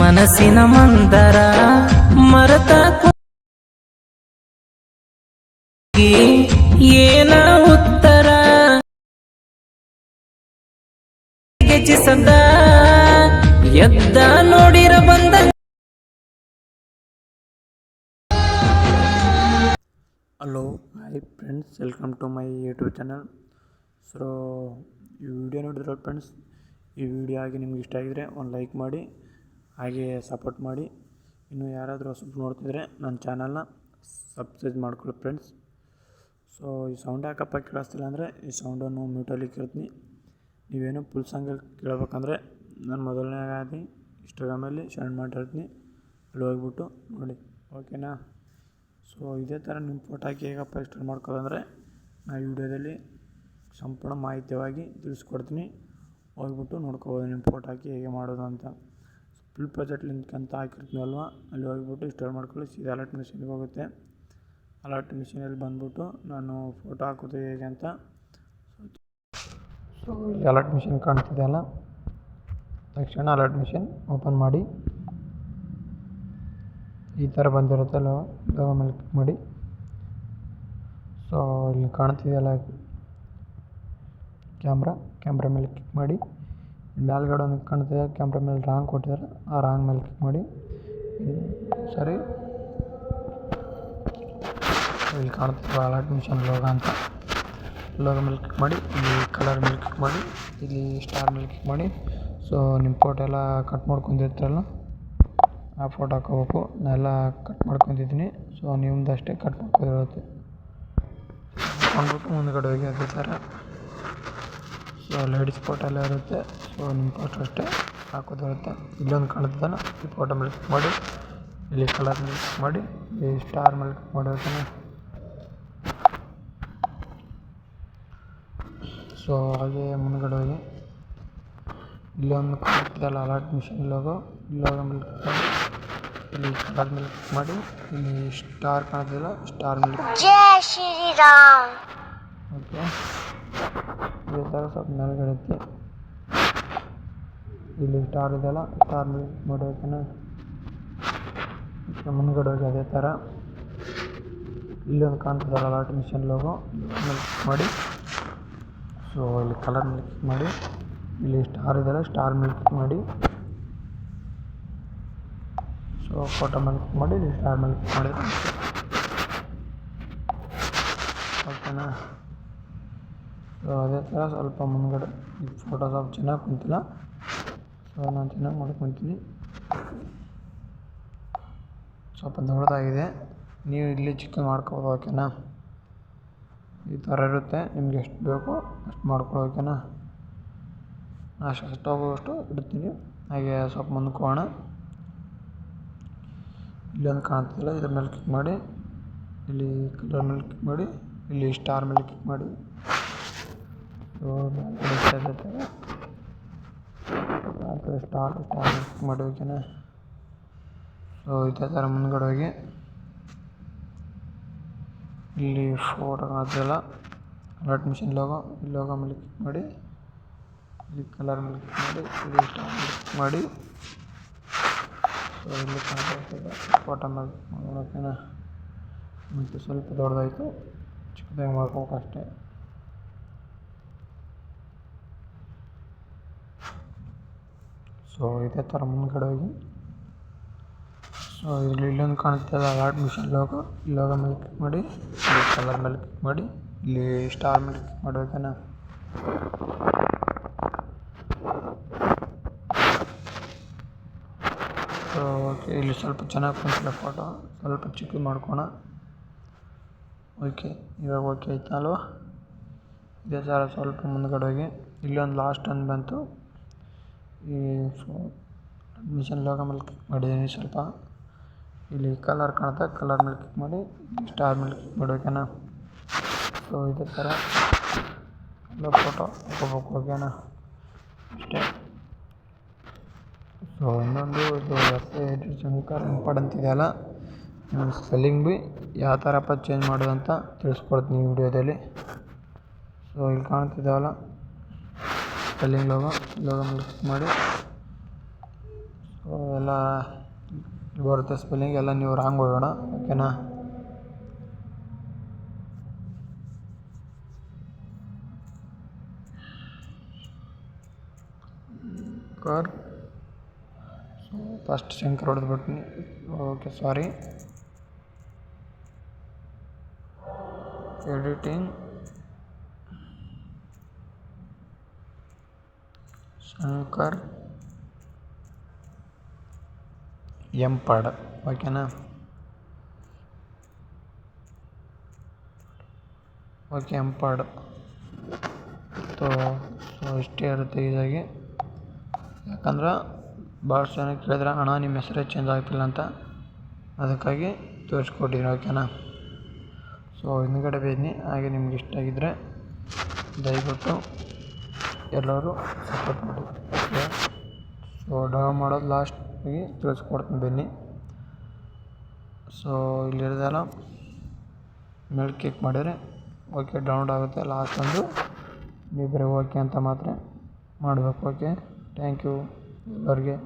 ಮನಸ್ಸಿನ ಮಂದರ ಮರತ ಏನ ಉತ್ತರ? ಗೆಜಿಸದ ಎದ್ದ ನೋಡಿರ ಬಂದ hello hi friends welcome to my YouTube channel so ಈ ವಿಡಿಯೋ ನೋಡಿದ್ರೆ ಫ್ರೆಂಡ್ಸ್ ಈ ವಿಡಿಯೋ ಆಗಿ ನಿಮ್ಗೆ ಇಷ್ಟ ಆಗಿದ್ರೆ ಒಂದು ಲೈಕ್ ಮಾಡಿ. ಹಾಗೆ ಸಪೋರ್ಟ್ ಮಾಡಿ. ಇನ್ನು ಯಾರಾದರೂ ಹೊಸಬ್ರು ನೋಡ್ತಿದ್ರೆ ನನ್ನ ಚಾನಲ್ನ ಸಬ್ಸ್ಕ್ರೈಬ್ ಮಾಡ್ಕೊಳ್ಳಿ ಫ್ರೆಂಡ್ಸ್ ಸೊ ಈ ಸೌಂಡ್ ಯಾಕಪ್ಪ ಕೇಳಿಸ್ತಿಲ್ಲ ಅಂದರೆ, ಈ ಸೌಂಡನ್ನು ಮ್ಯೂಟಲ್ಲಿ ಕೇಳ್ತೀನಿ ನೀವೇನು ಫುಲ್ ಸಾಂಗಲ್ಲಿ ಕೇಳಬೇಕಂದ್ರೆ ನಾನು ಮೊದಲನೇ ಆಗಿ ಇನ್ಸ್ಟಾಗ್ರಾಮಲ್ಲಿ ಶೇರ್ ಮಾಡಿರ್ತೀನಿ. ಅಲ್ಲಿ ಹೋಗ್ಬಿಟ್ಟು ನೋಡಿ ಓಕೆನಾ ಸೊ ಇದೇ ಥರ ನಿಮ್ಮ ಫೋಟೋ ಹಾಕಿ ಹೇಗಪ್ಪ ಇಷ್ಟ ಮಾಡ್ಕೋದಂದರೆ ನಾ ವಿಡಿಯೋದಲ್ಲಿ ಸಂಪೂರ್ಣ ಮಾಹಿತಿಯಾಗಿ ತಿಳಿಸ್ಕೊಡ್ತೀನಿ. ಹೋಗ್ಬಿಟ್ಟು ನೋಡ್ಕೋಬೋದು ನಿಮ್ಮ ಫೋಟೋ ಹಾಕಿ ಹೇಗೆ ಮಾಡೋದು ಅಂತ. ಫುಲ್ ಪ್ರಾಜೆಕ್ಟ್ ಲಿಂಕ್ ಅಂತ ಹಾಕಿರ್ತೀನಲ್ವ ಅಲ್ಲಿ ಹೋಗ್ಬಿಟ್ಟು ಇನ್ಸ್ಟಾಲ್ ಮಾಡ್ಕೊಳ್ಳಿ ಸೀದಾ ಅಲರ್ಟ್ ಮಿಷಿನ್ಗೆ ಹೋಗುತ್ತೆ. ಅಲರ್ಟ್ ಮಿಷಿನಲ್ಲಿ ಬಂದ್ಬಿಟ್ಟು ನಾನು ಫೋಟೋ ಹಾಕೋದು ಹೇಗೆ ಅಂತ ಸೊ ಇಲ್ಲಿ ಅಲರ್ಟ್ ಮಿಷಿನ್ ಕಾಣ್ತಿದೆಯಲ್ಲ ತಕ್ಷಣ ಅಲರ್ಟ್ ಮಿಷಿನ್ ಓಪನ್ ಮಾಡಿ. ಈ ಥರ ಬಂದಿರುತ್ತಲ್ಲ ಮೇಲೆ ಕ್ಲಿಕ್ ಮಾಡಿ. ಸೊ ಇಲ್ಲಿ ಕಾಣ್ತಿದೆಯಲ್ಲ ಕ್ಯಾಮ್ರಾ ಕ್ಯಾಮ್ರಾ ಮೇಲೆ ಕ್ಲಿಕ್ ಮಾಡಿ. ಮೇಲ್ಗಡೆ ಒಂದು ಕಾಣ್ತಿದೆ ಕ್ಯಾಮ್ರಾ ಮೇಲೆ ರಾಂಗ್ ಕೊಟ್ಟಿದ್ದಾರೆ. ಆ ರಾಂಗ್ ಮೇಲೆ ಕ್ಲಿಕ್ ಮಾಡಿ. ಸರಿ. ಇಲ್ಲಿ ಕಾಣ್ತಿದೆ ಅಲರ್ಟ್ ಮಿಷನ್ ಲೋಗ ಅಂತ. ಲೋಗ ಮೇಲೆ ಕ್ಲಿಕ್ ಮಾಡಿ, ಇಲ್ಲಿ ಕಲರ್ ಮೇಲೆ ಕ್ಲಿಕ್ ಮಾಡಿ, ಇಲ್ಲಿ ಸ್ಟಾರ್ ಮೇಲೆ ಕ್ಲಿಕ್ ಮಾಡಿ. ಸೊ ನಿಮ್ಮ ಫೋಟೋ ಎಲ್ಲ ಕಟ್ ಮಾಡ್ಕೊಂಡಿರ್ತಾರಲ್ಲ, ಆ ಫೋಟೋ ಹಾಕೋಬೇಕು ನಾನೆಲ್ಲ ಕಟ್ ಮಾಡ್ಕೊತಿದ್ದೀನಿ ಸೊ ನಿಮ್ದು ಅಷ್ಟೇ ಕಟ್ ಮಾಡ್ಕೊಂಡಿರುತ್ತೆ ಹಾಕ್ಕೊಂಡ್ಬಿಟ್ಟು ಮುಂದ್ಗಡೆ ಹೋಗಿ ಅದೇ ಸೊ ಲೇಡೀಸ್ ಫೋಟೋ ಎಲ್ಲ ಇರುತ್ತೆ. ಸೊ ನಿಮ್ಮ ಫೋಟೋ ಅಷ್ಟೇ ಹಾಕೋದು ಇರುತ್ತೆ. ಇಲ್ಲೊಂದು ಕಾಣುತ್ತಲ್ಲ ಈ ಫೋಟೋ ಮೇಲೆ ಕ್ಲಿಕ್ ಮಾಡಿ ಇಲ್ಲಿ ಕಲರ್ ಮೇಲೆ ಕ್ಲಿಕ್ ಮಾಡಿ ಈ ಸ್ಟಾರ್ ಮೇಲೆ ಕ್ಲಿಕ್ ಮಾಡಿರ್ತಾನೆ ಸೊ ಹಾಗೆ ಮುಂದ್ಗಡೆ ಹೋಗಿ. ಇಲ್ಲೊಂದು ಕಾಣುತ್ತಲ್ಲ ಅಲರ್ಟ್ ಮಿಷನ್ ಲೋಗೋ ಲೋಗೋ ಮೇಲೆ ಕ್ಲಿಕ್ ಮಾಡಿ ಇಲ್ಲಿ ಕಲರ್ ಮೇಲೆ ಕ್ಲಿಕ್ ಮಾಡಿ ಇಲ್ಲಿ ಸ್ಟಾರ್ ಕಾಣುತ್ತಲ್ಲ ಸ್ಟಾರ್ ಮೇಲೆ ಶ್ರೀರಾಮ್. ಓಕೆ ಇದೇ ಥರ ಸ್ವಲ್ಪ ಮೇಲ್ಗಡೆ ಇಲ್ಲಿ ಸ್ಟಾರ್ ಇದೆಯಲ್ಲ ಸ್ಟಾರ್ ಮಾಡಿ ಮತ್ತೆ ಮುಂದ್ಗಡೆ ಹೋಗಿ ಅದೇ ಥರ ಇಲ್ಲೊಂದು ಕಾಣ್ತದಲ್ಲ ಅಲರ್ಟ್ ಮಿಷನ್ ಲೋಗೋ ಮಾಡಿ. ಸೊ ಇಲ್ಲಿ ಕಲರ್ ಮೇಲೆ ಕ್ಲಿಕ್ ಮಾಡಿ. ಇಲ್ಲಿ ಸ್ಟಾರ್ ಇದೆಲ್ಲ ಸ್ಟಾರ್ ಮೇಲೆ ಕ್ಲಿಕ್ ಮಾಡಿ. ಸೊ ಫೋಟೋ ಮೇಲೆ ಕ್ಲಿಕ್ ಮಾಡಿ, ಇಲ್ಲಿ ಸ್ಟಾರ್ ಮೇಲೆ ಮಾಡಿದ್ರೆ ಓಕೆನಾ? ಅದೇ ಥರ ಸ್ವಲ್ಪ ಮುಂದ್ಗಡೆ ಫೋಟೋ ಸ್ವಲ್ಪ ಚೆನ್ನಾಗಿ ಕುಂತಿಲ್ಲ. ಸೊ ನಾನು ಚೆನ್ನಾಗಿ ಮಾಡ್ಕೊತೀನಿ ಸ್ವಲ್ಪ ದೊಡ್ಡದಾಗಿದೆ. ನೀವು ಇಲ್ಲಿ ಚಿಕ್ಕ ಮಾಡ್ಕೋಬೋದು ಓಕೆನಾ ಈ ಥರ ಇರುತ್ತೆ. ನಿಮ್ಗೆ ಎಷ್ಟು ಬೇಕೋ ಅಷ್ಟು ಮಾಡ್ಕೊಳ್ಳಿ ಓಕೆನಾ ಅಷ್ಟು ಅಷ್ಟಾಗುವಷ್ಟು ಇಡ್ತೀನಿ. ಹಾಗೆ ಸ್ವಲ್ಪ ಮುಂದಕ್ಕೆ ಹೋಗೋಣ ಇಲ್ಲೊಂದು ಕಾಣ್ತಿಲ್ಲ ಇದ್ರ ಮೇಲೆ ಕ್ಲಿಕ್ ಮಾಡಿ. ಇಲ್ಲಿ ಕಲರ್ ಮೇಲೆ ಕ್ಲಿಕ್ ಮಾಡಿ. ಇಲ್ಲಿ ಸ್ಟಾರ್ ಮೇಲೆ ಕ್ಲಿಕ್ ಮಾಡಿ. ಅದೇ ಥರ ಆ ಥರ ಸ್ಟಾರ್ಟ್ ಸ್ಟಾರ್ ಮೇಲೆ ಕ್ಲಿಕ್ ಮಾಡಿ ಓಕೆನಾ ಸೊ ಇದೇ ಥರ ಮುಂದ್ಗಡೆ ಹೋಗಿ. ಇಲ್ಲಿ ಫೋಟೋ ಅದೆಲ್ಲ ಅಲರ್ಟ್ ಮಿಷಿನ್ ಲೋಗೋ ಇಲ್ಲಿ ಲೋಗೋ ಮೇಲೆ ಕ್ಲಿಕ್ ಮಾಡಿ, ಇಲ್ಲಿ ಕಲರ್ ಮೇಲೆ ಕ್ಲಿಕ್ ಮಾಡಿ, ಇಲ್ಲಿ ಸ್ಟಾರ್ ಕ್ಲಿಕ್ ಮಾಡಿ. ಸೊ ಇಲ್ಲಿ ಕಾಣ್ತಿರ್ತದೆ ಫೋಟೋ ಮೇಲೆ ಮಾಡೋಕೆನಾ. ಮತ್ತು ಸ್ವಲ್ಪ ದೊಡ್ಡದಾಯಿತು, ಚಿಕ್ಕದಾಗಿ ಮಾಡ್ಕೋಬೇಕು ಅಷ್ಟೇ ಸೊ ಇದೇ ಥರ ಮುಂದ್ಗಡೆ ಹೋಗಿ. ಸೊ ಇಲ್ಲಿ ಇಲ್ಲೊಂದು ಕಾಣುತ್ತೆ ಅಲರ್ಟ್ ಮಿಷನ್ ಲೋಗೋ ಲೋಗೋ ಮೇಲೆ ಕ್ಲಿಕ್ ಮಾಡಿ, ಇಲ್ಲಿ ಕಲರ್ ಮೇಲೆ ಕ್ಲಿಕ್ ಮಾಡಿ, ಇಲ್ಲಿ ಸ್ಟಾರ್ ಮೇಲೆ ಕ್ಲಿಕ್ ಮಾಡಿ ಓಕೆನಾ ಸೊ ಓಕೆ ಇಲ್ಲಿ ಸ್ವಲ್ಪ ಚೆನ್ನಾಗಿ ಕುಂತಿಲ್ಲ ಫೋಟೋ ಸ್ವಲ್ಪ ಚಿಕ್ಕಿ ಮಾಡ್ಕೋಣ. ಓಕೆ ಇವಾಗ ಓಕೆ ಆಯ್ತು ಅಲ್ವಾ? ಇದೇ ಥರ ಸ್ವಲ್ಪ ಮುಂದ್ಗಡೆ ಹೋಗಿ. ಇಲ್ಲೊಂದು ಲಾಸ್ಟ್ ಒಂದು ಬಂತು. ಈ ಅಡ್ಮಿಷನ್ ಮಿಷನ್ ಲೋಗೋ ಮೇಲೆ ಕ್ಲಿಕ್ ಮಾಡಿದ್ದೀನಿ ಸ್ವಲ್ಪ. ಇಲ್ಲಿ ಕಲರ್ ಕಾಣುತ್ತೆ ಕಲರ್ ಮೇಲೆ ಕ್ಲಿಕ್ ಮಾಡಿ ಸ್ಟಾರ್ ಮೇಲೆ ಕ್ಲಿಕ್ ಮಾಡೋಕೆನಾ ಸೊ ಇದೇ ಥರ ಫೋಟೋ ಹಾಕೋಬೇಕು ಓಕೆನಾ ಅಷ್ಟೇ. ಸೊ ಇನ್ನೊಂದು, ಇದು ಎಸ್ ಎ ಶಂಕರ್ ಇಂಪಾರ್ಟೆಂಟ್ ಇದೆಯಲ್ಲ ಸ್ಪೆಲ್ಲಿಂಗ್ ಬಿ ಯಾವ ಥರಪ್ಪ ಚೇಂಜ್ ಮಾಡೋದು ಅಂತ ತಿಳಿಸ್ಕೊಡ್ತೀನಿ ವಿಡಿಯೋದಲ್ಲಿ. ಸೊ ಇಲ್ಲಿ ಕಾಣ್ತಿದ್ದಾವಲ್ಲ ಸ್ಪೆಲ್ಲಿಂಗ್ ಲೋಗೋ ಲೋಗೋ ಮೇಲೆ ಕ್ಲಿಕ್ ಮಾಡಿ ಸೊ ಎಲ್ಲ ಬರುತ್ತೆ ಸ್ಪೆಲ್ಲಿಂಗ್ ಎಲ್ಲ ನೀವು ರಾಂಗ್ ಹೋಗೋಣ ಓಕೆನಾ ಕಾರ್ ಫಸ್ಟ್ ಶಂಕರ್ ಹೊಡೆದ್ಬಿಟ್ನಿ ಓಕೆ ಸಾರಿ ಎಡಿಟಿಂಗ್ ಶಂಕರ್ ಎಂಪಾಡ್ ಓಕೆನಾ? ಓಕೆ ಎಂಪಾಡ್ ಸೊ ಸೊ, ಇಷ್ಟೇ ಇರುತ್ತೆ ಇದಾಗಿ. ಯಾಕಂದ್ರೆ ಭಾಳಷ್ಟು ಜನ ಕೇಳಿದ್ರೆ, ಅಣ್ಣ, ನಿಮ್ಮ ಹೆಸರೇ ಚೇಂಜ್ ಆಗ್ತಿಲ್ಲ ಅಂತ. ಅದಕ್ಕಾಗಿ ತೋರಿಸ್ಕೊಟ್ಟಿರಿ ಓಕೆನಾ? ಸೊ, ಹಿಂದ್ಗಡೆ ಬೇಯ್ನಿ ಹಾಗೆ ನಿಮ್ಗೆ ಇಷ್ಟ ಆಗಿದ್ದರೆ ದಯವಿಟ್ಟು ಎಲ್ಲರೂ ಸಪೋರ್ಟ್ ಮಾಡಿ. ಸೊ ಡೌನ್ ಮಾಡೋದು ಲಾಸ್ಟಿಗೆ ತಿಳಿಸ್ಕೊಡ್ತೀನಿ ಬನ್ನಿ. ಸೊ ಇಲ್ಲಿರೋದೆಲ್ಲ ಮೇಲೆ ಕ್ಲಿಕ್ ಮಾಡಿದರೆ ಓಕೆ ಡೌನ್ಲೋಡ್ ಆಗುತ್ತೆ ಲಾಸ್ಟ್ ಒಂದು. ನೀವು ಬರೀ ಓಕೆ ಅಂತ ಮಾತ್ರ ಮಾಡಬೇಕು ಓಕೆ ಥ್ಯಾಂಕ್ ಯು ಎಲ್ಲರಿಗೆ.